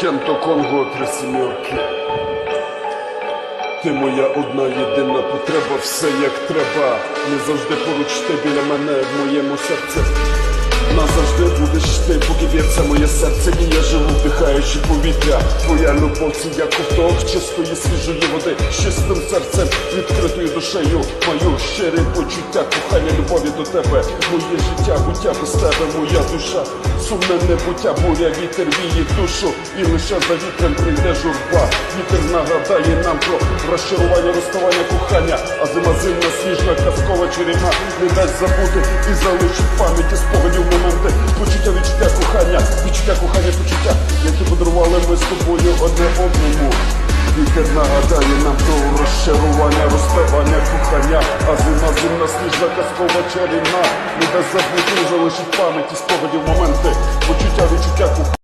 Кенто Конго три сімерки. Ти моя одна єдина потреба, все як треба. Не завжди поруч ти біля мене в моєму серці. Назавжди серце, і я живу, вдихаючи повітря. Твоя любов це як ковток чистої свіжої води, з чистим серцем, відкритою душею. Мою щире почуття, кохання, любові до тебе. Моє життя, буття без тебе, моя душа. Сумне небуття, буря, вітер віє душу. І лише за вітром прийде журба. Вітер нагадає нам про розчарування, розставання, кохання. А зима зимна, сніжна, казкова чарівна не дасть забути і залишить пам'яті спогадів моменти. Почуття, відчуття, ми одне одному. Вітер нагадає нам про розчарування, розставання, кухання, а зима зимна, сніжна, казкова чарівна не дасть забути залишить пам'яті спогадів моменти. Почуття.